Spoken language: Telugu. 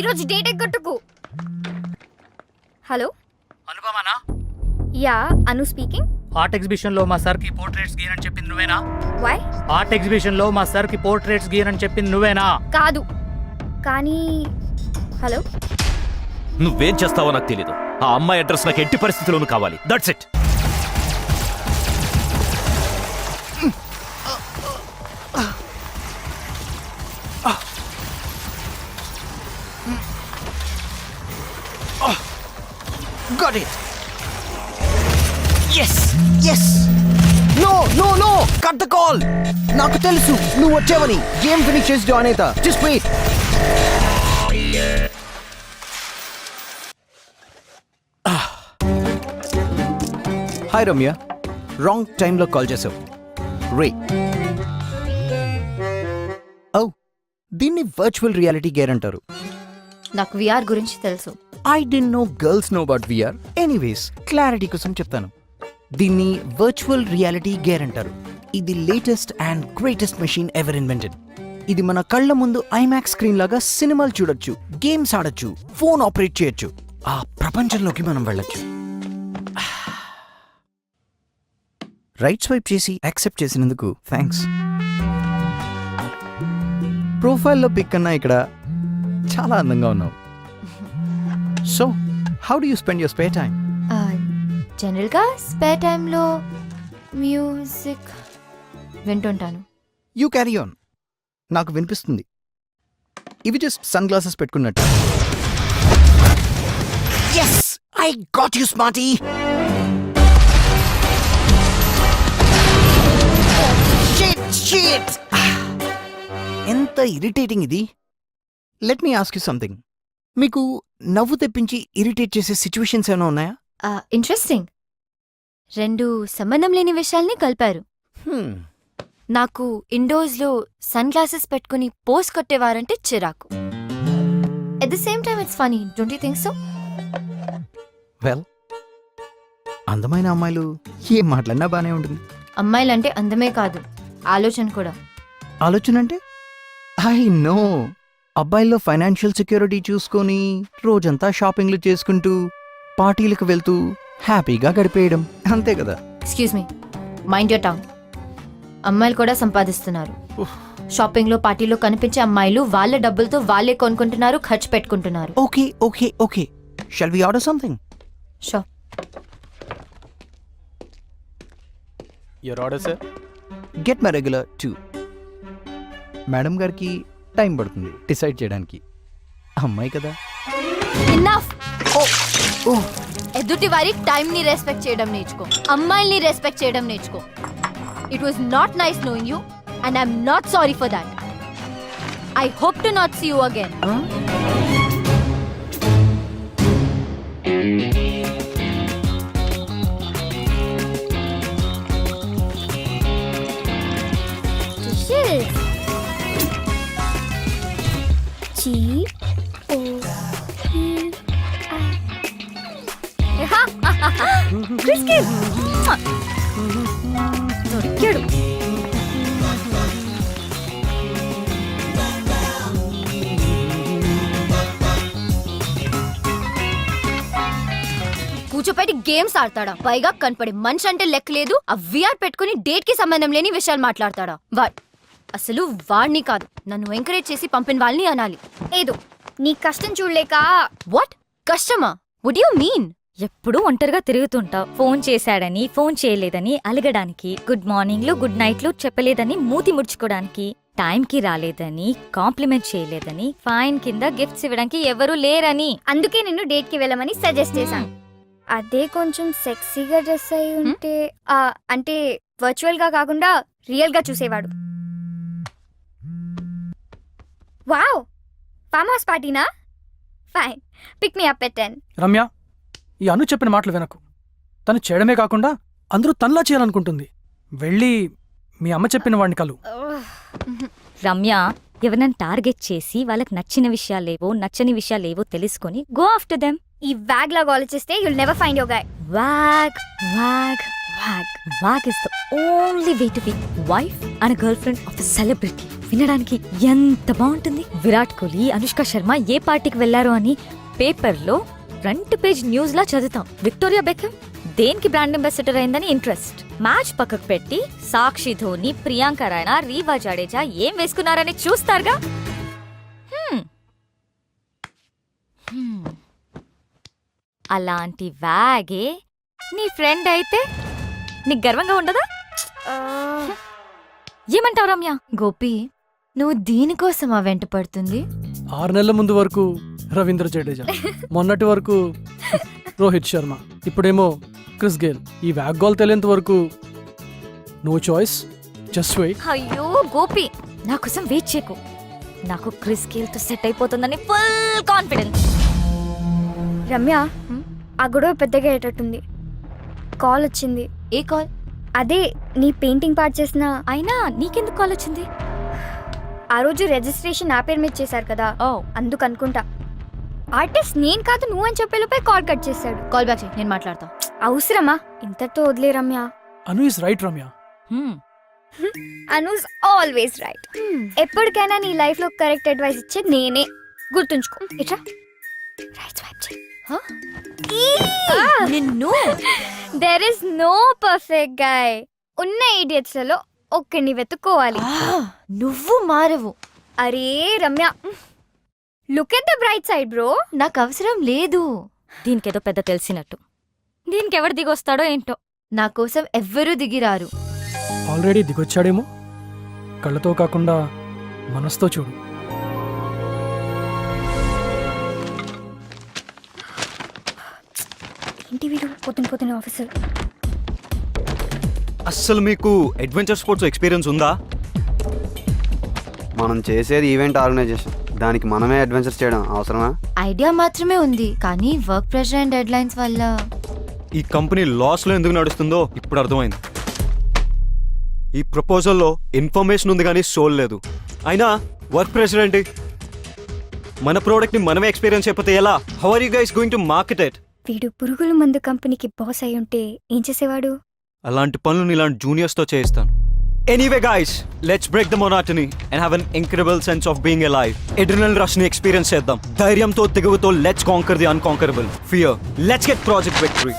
ఈరోజు డేట్ ఎగ్గొట్టుకు. హలో అనుపమానా? యా అను స్పీకింగ్ ఆర్ట్ ఎగ్జిబిషన్లో మా సార్కి పోర్ట్రేట్స్ గీయనని చెప్పింది నువ్వేనా? వై ఆర్ట్ ఎగ్జిబిషన్లో మా సార్కి పోర్ట్రేట్స్ గీయనని చెప్పింది నువ్వేనా? కాదు. కానీ హలో నువ్వేం చేస్తావో నాకు తెలీదు. ఆ అమ్మాయి అడ్రస్ నాకు ఎట్టి పరిస్థితుల్లోనూ కావాలి. That's it Got it. Yes yes no no no cut the call నాకు తెలుసు. నువ్వు వచ్చావని. గేమ్ ఫినిష్ చేసి జాయిన్ అవుతా just wait hi Ramya wrong టైంలో కాల్ చేసావు. రే ఓ oh, దీన్ని వర్చువల్ రియాలిటీ గేర్ అంటారు. నాకు విఆర్ గురించి తెలుసు. I don't know girls know about VR anyways clarity కోసం చెప్తాను. దీన్ని వర్చువల్ రియాలిటీ గేర్ అంటారు ఇది latest and greatest machine ever invented ఇది మన కళ్ళ ముందు ఐమాక్స్ స్క్రీన్ లాగా సినిమాలు చూడొచ్చు గేమ్స్ ఆడొచ్చు ఫోన్ ఆపరేట్ చేయొచ్చు. ఆ ప్రపంచంలోకి మనం వెళ్ళొచ్చు. రైట్ స్వైప్ చేసి యాక్సెప్ట్ చేసినందుకు థ్యాంక్స్ ప్రొఫైల్లో పిక్ అన్నా ఇక్కడ చాలా అందంగా ఉన్నావు. So how do you spend your spare time జనరల్గా స్పేర్ టైంలో మ్యూజిక్ వింటుంటాను. యూ క్యారీ ఆన్ నాకు వినిపిస్తుంది. ఇవి జస్ట్ సన్ గ్లాసెస్ పెట్టుకున్నట్టు yes I got you smarty ఎంత ఇరిటేటింగ్ ఇది. Let me ask you something మీకు నవ్వు తెప్పించి ఇరిటేట్ చేసే సిచ్యువేషన్స్ ఏమైనా ఉన్నాయా? ఇంట్రెస్టింగ్ రెండు సంబంధం లేని విషయాల్ని కలిపారు. నాకు ఇండోర్స్లో సన్ గ్లాసెస్ పెట్టుకుని పోస్ కొట్టేవారంటే చిరాకు. At the same time it's funny don't you think so well అందమైన అమ్మాయిలు ఏం మాట్లాడినా బానే ఉంటుంది. అమ్మాయిలంటే అందమే కాదు ఆలోచన కూడా. ఆలోచన అంటే? ఐ నో అబ్బాయిల్లో ఫైనాన్షియల్ సెక్యూరిటీ చూసుకొని రోజంతా షాపింగ్లు చేసుకుంటూ పార్టీలకు వెళ్తూ హ్యాపీగా గడిపేయడం. అంతే కదా? Excuse me mind your tone అమ్మాయిలు కూడా సంపాదిస్తున్నారు. షాపింగ్లో పార్టీలో కనిపించే అమ్మాయిలు వాళ్ళ డబ్బులతో వాళ్ళే కొనుక్కుంటున్నారు ఖర్చు పెట్టుకుంటున్నారు. Okay okay okay shall we order something show your order sir get my regular too madam గారికి టైం పడుతుంది డిసైడ్ చేయడానికి. అమ్మాయి కదా. ఇన్నఫ్ ఎదుటి వారి టైం ని రెస్పెక్ట్ చేయడం నేర్చుకో. అమ్మాయిల్ని రెస్పెక్ట్ చేయడం నేర్చుకో. It was not nice knowing you and I'm not sorry for that I hope to not see you again దొరికాడు కూర్చోపెట్టి గేమ్స్ ఆడతాడా? పైగా కనపడే మనిషి అంటే లెక్క లేదు. ఆ విఆర్ పెట్టుకుని డేట్కి సంబంధం లేని విషయాలు మాట్లాడతాడా? వాడ్ అసలు వాడిని కాదు. నన్ను ఎంకరేజ్ చేసి పంపిన వాళ్ళని అనాలి. ఏదో నీ కష్టం చూడలేక వాట్ కష్టమా? వుడ్ యు మీన్ ఎప్పుడూ ఒంటరిగా తిరుగుతుంటావు ఫోన్ చేశాడని ఫోన్ చేయలేదని అలగడానికి గుడ్ మార్నింగ్లు గుడ్ నైట్లు చెప్పలేదని మూతి ముడుచుకోవడానికి టైంకి రాలేదని కాంప్లిమెంట్ చేయలేదని ఫైన్ కింద గిఫ్ట్స్ ఇవ్వడానికి ఎవరూ లేరని. అందుకే నేను డేట్కి వెళ్ళమని సజెస్ట్ చేశాను. అదే కొంచెం సెక్సీగా డ్రెస్ అయి ఉంటే ఆ, అంటే వర్చువల్గా కాకుండా రియల్గా చూసేవాడు. Wow farm house పార్టీనా fine pick me up at Ramya ఈ అను చెప్పిన మాటలు వినకు. తను చేయడమే కాకుండా అందరూ తనలా చేయాలనుకుంటుంది. వెళ్ళి మీ అమ్మ చెప్పిన వాడిని కలు. రమ్య ఎవరినైనా టార్గెట్ చేసి వాళ్ళకి నచ్చిన విషయాలేవో నచ్చని విషయాలేవో తెలుసుకొని గో ఆఫ్టర్ దెమ్ ఈ వ్యాగ్ లాగా ఆలోచిస్తే you'll never find your guy wag wag wag wag is the only way to be wife and girlfriend of the celebrity వినడానికి ఎంత బాగుంటుంది? విరాట్ కోహ్లీ అనుష్క శర్మ ఏ పార్టీకి వెళ్ళారు అని పేపర్లో ఫ్రంట్ పేజ్ న్యూస్ లా చదువుతాం. విక్టోరియా బెకమ్ దేనికి బ్రాండ్ అంబాసిడర్ అయిందని ఇంట్రెస్ట్? మ్యాచ్ పక్కకు పెట్టి సాక్షి ధోని ప్రియాంక రాయనా రీవా జడేజా ఏం వేసుకున్నారని చూస్తారుగా. అలాంటి వ్యాగే నీ ఫ్రెండ్ అయితే నీకు గర్వంగా ఉండదా? ఏమంటావు రమ్య? గోపి నువ్వు దీనికోసమా వెంట పడుతుంది? ఆరు నెలల ముందు వరకు రవీంద్ర జడేజా. మొన్నటి వరకు రోహిత్ శర్మ. ఇప్పుడేమో క్రిస్ గేల్. ఈ వ్యాగ్ గోల్ తెలియంత వరకు నో చాయిస్ జస్ట్ వెయిట్. అయ్యో గోపి నా కోసం వెయిట్ చేయకు. నాకు క్రిస్ గేల్తో సెట్ అయిపోతుందని ఫుల్ కాన్ఫిడెన్స్. రమ్య ఆ గొడవ పెద్దగా అయ్యేటట్టుంది. కాల్ వచ్చింది. ఏ కాల్? అదే నీ పెయింటింగ్ పార్ట్ చేసిన అయినా నీకెందుకు కాల్ వచ్చింది? ఆ రోజు రిజిస్ట్రేషన్ నా పేరు మీద చేశారు కదా. ఓ. అందుకు అనుకుంటా. ఆర్టిస్ట్ నేను కాదు నువ్వు అని చెప్పేలోపే కాల్ కట్ చేశాడు. కాల్ బ్యాక్ చేయి నేను మాట్లాడతా. అవసరమా? ఇంతతో వదిలే Ramya. Anu is right Ramya. Hmm. Anu's always right ఎప్పటికైనా నీ లైఫ్లో కరెక్ట్ అడ్వైస్ ఇచ్చే నేనే. గుర్తుంచుకో. ఇట్రా రైట్ స్వైప్ చేయి. నిన్ను? There is no perfect guy ఉన్న idiots లలో ఒక్కడిని వెతుక్కోవాలి. నువ్వు మారవు. అరే Ramya look at the bright side bro నాకు అవసరం లేదు. దీనికేదో పెద్ద తెలిసినట్టు. దీనికి ఎవరు దిగొస్తాడో ఏంటో. నా కోసం ఎవ్వరూ దిగిరారు. ఆల్రెడీ దిగొచ్చాడేమో? కళ్ళతో కాకుండా మనసుతో చూడు. ఏంటి వీడు పొద్దున పొద్దున ఆఫీసర్ అస్సలు మీకు అడ్వెంచర్ స్పోర్ట్స్ ఎక్స్పీరియన్స్ ఉందా? మనం చేసేది ఈవెంట్ ఆర్గనైజేషన్ దానికి మనమే అడ్వెంచర్స్ చేయడం అవసరమా? ఐడియా మాత్రమే ఉంది కానీ work pressure and deadlines వల్ల. ఈ కంపెనీ లాస్లో ఎందుకు నడుస్తుందో ఇప్పుడు అర్థమైంది. ఈ ప్రపోజల్లో ఇన్ఫర్మేషన్ ఉంది కానీ సోల్ లేదు. అయినా వర్క్ ప్రెషర్ ఏంటి? మన ప్రోడక్ట్ని మనమే ఎక్స్పీరియన్స్ అయిపోతే ఎలా? How are you guys going to market it వీడు పురుగుల మందు కంపెనీకి బాస్ అయి ఉంటే ఏం చేసేవాడు? అలాంటి పనులు ఇలాంటి జూనియర్స్తో చేయిస్తాను. Anyway guys let's break the monotony and have an incredible sense of being a life adrenaline రష్ని experience చేద్దాం. ధైర్యంతో దిగువతో let's conquer the unconquerable fear let's get project victory